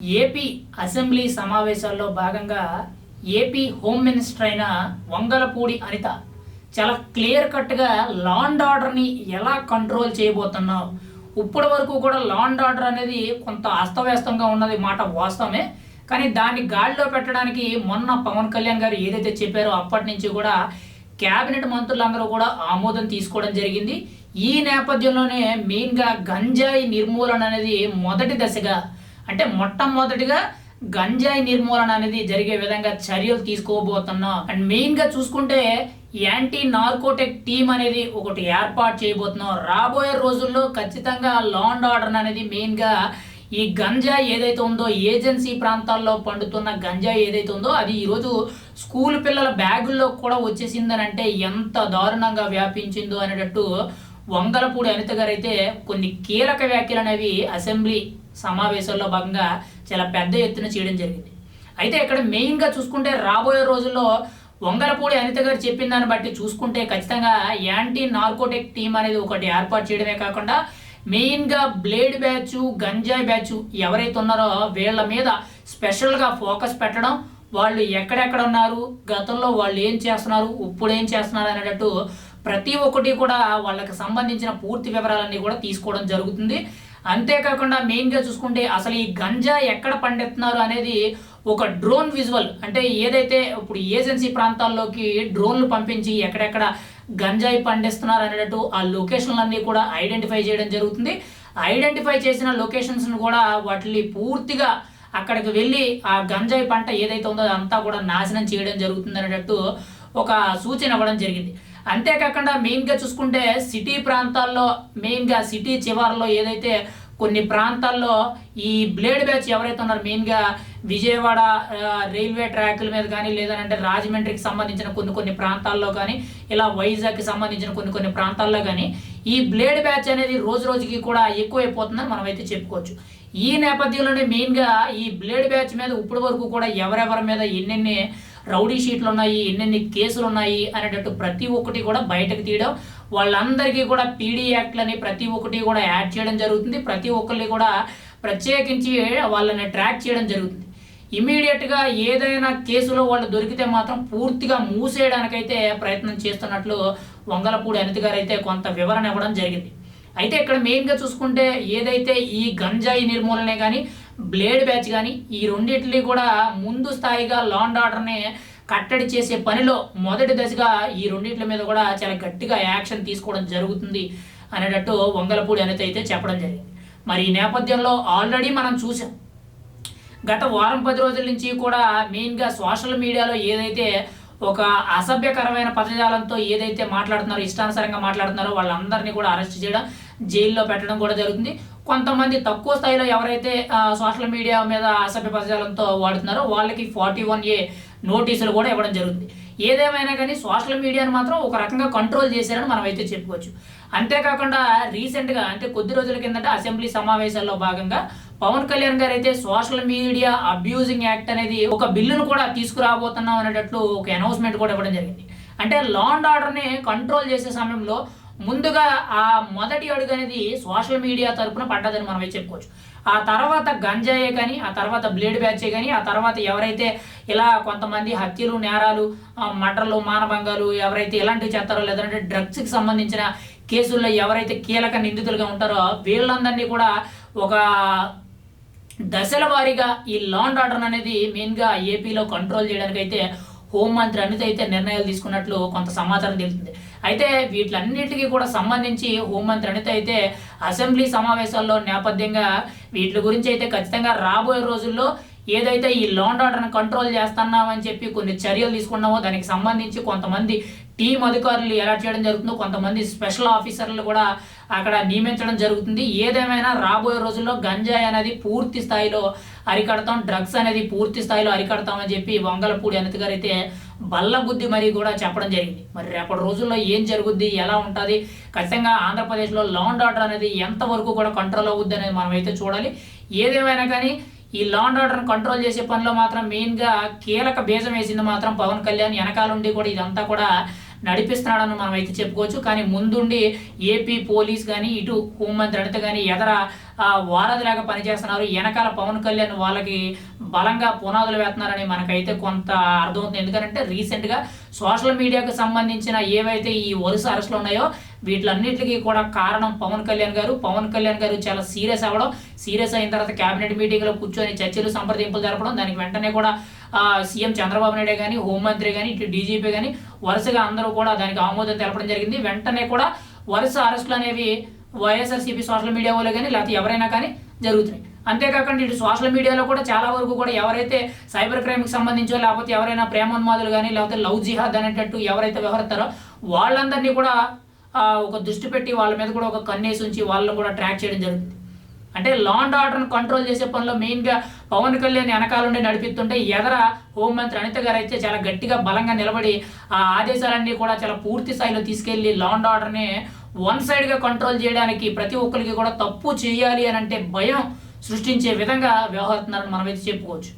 AP assembly సమావేశాల్లో భాగంగా AP home minister అయిన వంగలపూడి అనిత చాలా క్లియర్ కట్గా లాండ్ ఆర్డర్ని ఎలా కంట్రోల్ చేయబోతున్నావు? ఇప్పటి వరకు కూడా లాండ్ ఆర్డర్ అనేది కొంత అస్తవ్యస్తంగా ఉన్నది మాట వాస్తవమే. కానీ దాన్ని గాడిలో పెట్టడానికి మొన్న పవన్ కళ్యాణ్ గారు ఏదైతే చెప్పారో అప్పటి నుంచి కూడా కేబినెట్ మంత్రులందరూ కూడా ఆమోదం తీసుకోవడం జరిగింది. ఈ నేపథ్యంలోనే మెయిన్గా గంజాయి నిర్మూలన అనేది మొదటి దశగా అంటే మొట్టమొదటిగా గంజాయి నిర్మూలన అనేది జరిగే విధంగా చర్యలు తీసుకోబోతున్నాం. అండ్ మెయిన్గా చూసుకుంటే యాంటీ నార్కోటెక్ టీమ్ అనేది ఒకటి ఏర్పాటు చేయబోతున్నాం. రాబోయే రోజుల్లో ఖచ్చితంగా లాండ్ ఆర్డర్ అనేది మెయిన్గా ఈ గంజాయి ఏదైతే ఉందో ఏజెన్సీ ప్రాంతాల్లో పండుతున్న గంజాయి ఏదైతే ఉందో అది ఈరోజు స్కూల్ పిల్లల బ్యాగుల్లో కూడా వచ్చేసిందని అంటే ఎంత దారుణంగా వ్యాపించిందో అనేటట్టు వంగలపూడి అనిత గారు అయితే కొన్ని కీలక వ్యాఖ్యలు అనేవి అసెంబ్లీ సమావేశంలో భాగంగా చాలా పెద్ద ఎత్తున చేయడం జరిగింది. అయితే ఇక్కడ మెయిన్గా చూసుకుంటే రాబోయే రోజుల్లో వంగలపూడి అనిత గారు చెప్పిన దాన్ని బట్టి చూసుకుంటే ఖచ్చితంగా యాంటీ నార్కోటిక్ టీం అనేది ఒకటి ఏర్పాటు చేయడమే కాకుండా మెయిన్గా బ్లేడ్ బ్యాచ్ గంజాయి బ్యాచ్ ఎవరైతే ఉన్నారో వీళ్ళ మీద స్పెషల్గా ఫోకస్ పెట్టడం వాళ్ళు ఎక్కడెక్కడ ఉన్నారు గతంలో వాళ్ళు ఏం చేస్తున్నారు ఇప్పుడు ఏం చేస్తున్నారు అనేటట్టు ప్రతి ఒక్కటి కూడా వాళ్ళకి సంబంధించిన పూర్తి వివరాలన్నీ కూడా తీసుకోవడం జరుగుతుంది. అంతేకాకుండా మెయిన్గా చూసుకుంటే అసలు ఈ గంజా ఎక్కడ పండిస్తున్నారు అనేది ఒక డ్రోన్ విజువల్. అంటే ఏదైతే ఇప్పుడు ఏజెన్సీ ప్రాంతాల్లోకి డ్రోన్లు పంపించి ఎక్కడెక్కడ గంజాయి పండిస్తున్నారు అనేటట్టు ఆ లొకేషన్లన్నీ కూడా ఐడెంటిఫై చేయడం జరుగుతుంది. ఐడెంటిఫై చేసిన లొకేషన్స్ని కూడా వాటిని పూర్తిగా అక్కడికి వెళ్ళి ఆ గంజాయి పంట ఏదైతే ఉందో అదంతా కూడా నాశనం చేయడం జరుగుతుంది అనేటట్టు ఒక సూచన ఇవ్వడం జరిగింది. అంతేకాకుండా మెయిన్గా చూసుకుంటే సిటీ ప్రాంతాల్లో మెయిన్గా సిటీ చివరిలో ఏదైతే కొన్ని ప్రాంతాల్లో ఈ బ్లేడ్ బ్యాచ్ ఎవరైతే ఉన్నారో మెయిన్గా విజయవాడ రైల్వే ట్రాక్ల మీద కానీ లేదంటే రాజమండ్రికి సంబంధించిన కొన్ని కొన్ని ప్రాంతాల్లో కానీ ఇలా వైజాగ్కి సంబంధించిన కొన్ని కొన్ని ప్రాంతాల్లో కానీ ఈ బ్లేడ్ బ్యాచ్ అనేది రోజు రోజుకి కూడా ఎక్కువైపోతుందని మనం అయితే చెప్పుకోవచ్చు. ఈ నేపథ్యంలోనే మెయిన్గా ఈ బ్లేడ్ బ్యాచ్ మీద ఇప్పటి వరకు కూడా ఎవరెవరి మీద ఎన్నెన్ని రౌడీ షీట్లు ఉన్నాయి ఎన్నెన్ని కేసులు ఉన్నాయి అనేటట్టు ప్రతి ఒక్కటి కూడా బయటకు తీయడం వాళ్ళందరికీ కూడా పీడీ యాక్ట్లని ప్రతి ఒక్కటి కూడా యాడ్ చేయడం జరుగుతుంది. ప్రతి ఒక్కరిని కూడా ప్రత్యేకించి వాళ్ళని ట్రాక్ చేయడం జరుగుతుంది. ఇమీడియట్గా ఏదైనా కేసులో వాళ్ళు దొరికితే మాత్రం పూర్తిగా మూసేయడానికైతే ప్రయత్నం చేస్తున్నట్లు వంగలపూడి అనిత గారు అయితే కొంత వివరణ ఇవ్వడం జరిగింది. అయితే ఇక్కడ మెయిన్గా చూసుకుంటే ఏదైతే ఈ గంజాయి నిర్మూలనే కానీ బ్లేడ్ బ్యాచ్ కానీ ఈ రెండింటిని కూడా ముందు స్థాయిగా లాండ్ ఆర్డర్ని కట్టడి చేసే పనిలో మొదటి దశగా ఈ రెండింటి మీద కూడా చాలా గట్టిగా యాక్షన్ తీసుకోవడం జరుగుతుంది అనేటట్టు వంగలపూడి అనేది అయితే చెప్పడం జరిగింది. మరి ఈ నేపథ్యంలో ఆల్రెడీ మనం చూసాం గత వారం పది రోజుల నుంచి కూడా మెయిన్గా సోషల్ మీడియాలో ఏదైతే ఒక అసభ్యకరమైన పదజాలంతో ఏదైతే మాట్లాడుతున్నారో ఇష్టానుసారంగా మాట్లాడుతున్నారో వాళ్ళందరినీ కూడా అరెస్ట్ చేయడం జైల్లో పెట్టడం కూడా జరుగుతుంది. కొంతమంది తక్కువ స్థాయిలో ఎవరైతే సోషల్ మీడియా మీద అసభ్య పదజాలంతో వాడుతున్నారో వాళ్ళకి ఫార్టీ వన్ ఏ నోటీసులు కూడా ఇవ్వడం జరుగుతుంది. ఏదేమైనా కానీ సోషల్ మీడియాను మాత్రం ఒక రకంగా కంట్రోల్ చేశారని మనం అయితే చెప్పుకోవచ్చు. అంతేకాకుండా రీసెంట్గా అంటే కొద్ది రోజుల కిందట అసెంబ్లీ సమావేశాల్లో భాగంగా పవన్ కళ్యాణ్ గారు అయితే సోషల్ మీడియా అబ్యూజింగ్ యాక్ట్ అనేది ఒక బిల్లును కూడా తీసుకురాబోతున్నాం అనేటట్లు ఒక అనౌన్స్మెంట్ కూడా ఇవ్వడం జరిగింది. అంటే లాండ్ ఆర్డర్ని కంట్రోల్ చేసే సమయంలో ముందుగా ఆ మొదటి అడుగు అనేది సోషల్ మీడియా తరపున పడ్డదని మనమే చెప్పుకోవచ్చు. ఆ తర్వాత గంజాయే కానీ ఆ తర్వాత బ్లేడ్ బ్యాచే కానీ ఆ తర్వాత ఎవరైతే ఇలా కొంతమంది హత్యలు నేరాలు మటర్లు మానభంగాలు ఎవరైతే ఇలాంటివి చేస్తారో లేదంటే డ్రగ్స్కి సంబంధించిన కేసుల్లో ఎవరైతే కీలక నిందితులుగా ఉంటారో వీళ్ళందరినీ కూడా ఒక దశల వారీగా ఈ లాండ్ ఆర్డర్ అనేది మెయిన్గా ఏపీలో కంట్రోల్ చేయడానికైతే హోంమంత్రి అనిత అయితే నిర్ణయాలు తీసుకున్నట్లు కొంత సమాచారం తెలుస్తుంది. అయితే వీటిలన్నిటికీ కూడా సంబంధించి హోంమంత్రి అనిత అయితే అసెంబ్లీ సమావేశాల్లో నేపథ్యంగా వీటి గురించి అయితే ఖచ్చితంగా రాబోయే రోజుల్లో ఏదైతే ఈ లాండ్ ఆర్డర్ని కంట్రోల్ చేస్తున్నామని చెప్పి కొన్ని చర్యలు తీసుకున్నామో దానికి సంబంధించి కొంతమంది టీం అధికారులు ఎలాట్ చేయడం జరుగుతుందో. కొంతమంది స్పెషల్ ఆఫీసర్లు కూడా అక్కడ నియమించడం జరుగుతుంది. ఏదేమైనా రాబోయే రోజుల్లో గంజాయి అనేది పూర్తి స్థాయిలో అరికడతాం డ్రగ్స్ అనేది పూర్తి స్థాయిలో అరికడతామని చెప్పి వంగలపూడి అనిత గారు అయితే బల్ల బుద్ధి మరి కూడా చెప్పడం జరిగింది. మరి రేపటి రోజుల్లో ఏం జరుగుద్ది? ఎలా ఉంటుంది? ఖచ్చితంగా ఆంధ్రప్రదేశ్లో లాండ్ ఆర్డర్ అనేది ఎంతవరకు కూడా కంట్రోల్ అవుద్ది అనేది మనం అయితే చూడాలి. ఏదేమైనా కానీ ఈ లాండ్ ఆర్డర్ని కంట్రోల్ చేసే పనిలో మాత్రం మెయిన్గా కీలక బీజం వేసింది మాత్రం పవన్ కళ్యాణ్. వెనకాలండి కూడా ఇదంతా కూడా నడిపిస్తున్నాడని మనం అయితే చెప్పుకోవచ్చు. కానీ ముందుండి ఏపీ పోలీస్ కానీ ఇటు హోంమంత్రి అనిత కానీ ఎదర వారధిలాగా పనిచేస్తున్నారు. వెనకాల పవన్ కళ్యాణ్ వాళ్ళకి బలంగా పునాదులు వేస్తున్నారని మనకైతే కొంత అర్థమవుతుంది. ఎందుకంటే రీసెంట్గా సోషల్ మీడియాకు సంబంధించిన ఏవైతే ఈ వరుస అరెస్టులు ఉన్నాయో వీటిలన్నిటికీ కూడా కారణం పవన్ కళ్యాణ్ గారు. పవన్ కళ్యాణ్ గారు చాలా సీరియస్ అవ్వడం సీరియస్ అయిన తర్వాత కేబినెట్ మీటింగ్లో కూర్చొని చర్చలు సంప్రదింపులు జరపడం దానికి వెంటనే కూడా సీఎం చంద్రబాబు నాయుడు కానీ హోంమంత్రి కానీ ఇటు డీజీపీ కానీ వరుసగా అందరూ కూడా దానికి ఆమోదం తెలపడం జరిగింది. వెంటనే కూడా వరుస అరెస్టులు అనేవి వైఎస్ఆర్సీపీ సోషల్ మీడియా వాళ్ళు కానీ లేకపోతే ఎవరైనా కానీ జరుగుతున్నాయి. అంతేకాకుండా ఇటు సోషల్ మీడియాలో కూడా చాలా వరకు కూడా ఎవరైతే సైబర్ క్రైమ్కి సంబంధించో లేకపోతే ఎవరైనా ప్రేమోన్మాదులు కానీ లేకపోతే లవ్ జిహాద్ అనేటట్టు ఎవరైతే వ్యవహరిస్తారో వాళ్ళందరినీ కూడా ఒక దృష్టి పెట్టి వాళ్ళ మీద కూడా ఒక కన్నేసి ఉంచి వాళ్ళని కూడా ట్రాక్ చేయడం జరుగుతుంది. అంటే లా అండ్ ఆర్డర్ని కంట్రోల్ చేసే పనిలో మెయిన్గా పవన్ కళ్యాణ్ వెనకాల నుండి నడిపిస్తుంటే ఎదర హోంమంత్రి అనిత గారు అయితే చాలా గట్టిగా బలంగా నిలబడి ఆ ఆదేశాలన్నీ కూడా చాలా పూర్తి స్థాయిలో తీసుకెళ్ళి లా అండ్ ఆర్డర్ని వన్ సైడ్గా కంట్రోల్ చేయడానికి ప్రతి ఒక్కరికి కూడా తప్పు చేయాలి అని అంటే భయం సృష్టించే విధంగా వ్యవహరిస్తున్నారని మనమైతే చెప్పుకోవచ్చు.